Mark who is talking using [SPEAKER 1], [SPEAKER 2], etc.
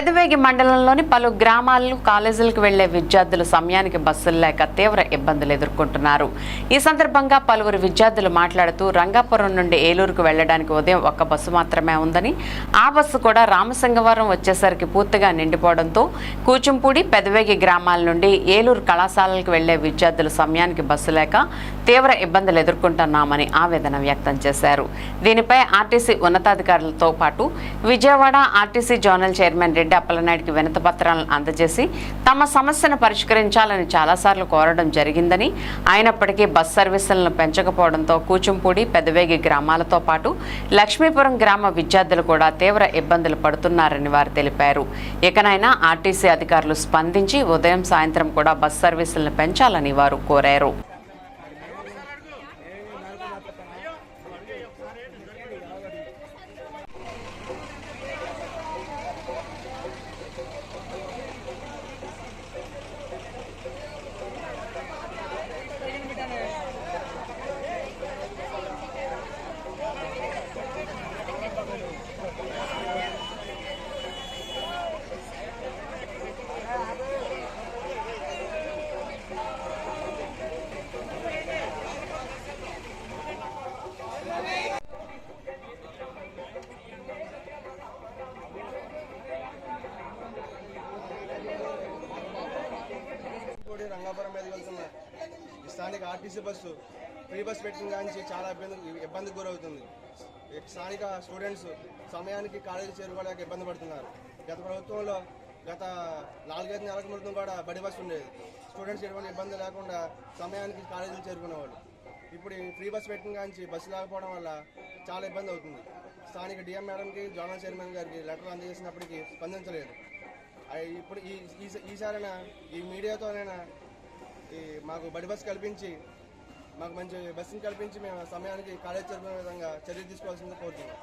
[SPEAKER 1] పెదవేగి మండలంలోని పలు గ్రామాలు కాలేజీలకు వెళ్ళే విద్యార్థులు సమయానికి బస్సులు లేక తీవ్ర ఇబ్బందులు ఎదుర్కొంటున్నారు. ఈ సందర్భంగా పలువురు విద్యార్థులు మాట్లాడుతూ రంగాపురం నుండి ఏలూరుకు వెళ్ళడానికి ఉదయం ఒక్క బస్సు మాత్రమే ఉందని ఆ బస్సు కూడా రామసింగవరం వచ్చేసరికి పూర్తిగా నిండిపోవడంతో కూచింపూడి పెదవేగి గ్రామాల నుండి ఏలూరు కళాశాలలకు వెళ్ళే విద్యార్థులు సమయానికి బస్సు లేక తీవ్ర ఇబ్బందులు ఎదుర్కొంటున్నామని ఆవేదన వ్యక్తం చేశారు. దీనిపై ఆర్టీసీ ఉన్నతాధికారులతో పాటు Vijayawada RTC zonal chairman Reddy అప్పలనాయుడికి వినత పత్రాలను అందజేసి తమ సమస్యను పరిష్కరించాలని చాలాసార్లు కోరడం జరిగిందని. అయినప్పటికీ బస్ సర్వీసులను పెంచకపోవడంతో కూచుంపూడి పెదవేగి గ్రామాలతో పాటు లక్ష్మీపురం గ్రామ విద్యార్థులు కూడా తీవ్ర ఇబ్బందులు పడుతున్నారని వారు తెలిపారు. ఇకనైనా ఆర్టీసీ అధికారులు స్పందించి ఉదయం సాయంత్రం కూడా బస్ సర్వీసులను పెంచాలని వారు కోరారు.
[SPEAKER 2] కోడి మీద వెళ్తున్న. స్థానిక ఆర్టీసీ బస్సు ఫ్రీ బస్ పెట్టిన కానీ చాలా ఇబ్బంది ఇబ్బందికి గురవుతుంది. స్థానిక స్టూడెంట్స్ సమయానికి కాలేజీ చేరుకోవడానికి ఇబ్బంది పడుతున్నారు. గత ప్రభుత్వంలో గత నాలుగైదు నెలల క్రితం కూడా బడి బస్సు ఉండేది. స్టూడెంట్స్ ఎటువంటి ఇబ్బంది లేకుండా సమయానికి కాలేజీలు చేరుకునేవాళ్ళు. ఇప్పుడు ఫ్రీ బస్ పెట్టిన కానీ బస్సు లేకపోవడం వల్ల చాలా ఇబ్బంది అవుతుంది. స్థానిక డిఎం మేడంకి జోనల్ చైర్మన్ గారికి లెటర్లు అందజేసినప్పటికీ స్పందించలేదు. ఇప్పుడు ఈ ఈ- ఈసారైనా ఈ మీడియాతోనైనా ఈ మాకు బడి బస్సు కల్పించి మాకు మంచి బస్సును కల్పించి మేము సమయానికి కాలేజ్ చేరుకునే విధంగా చర్యలు తీసుకోవాల్సింది కోరుతున్నాం.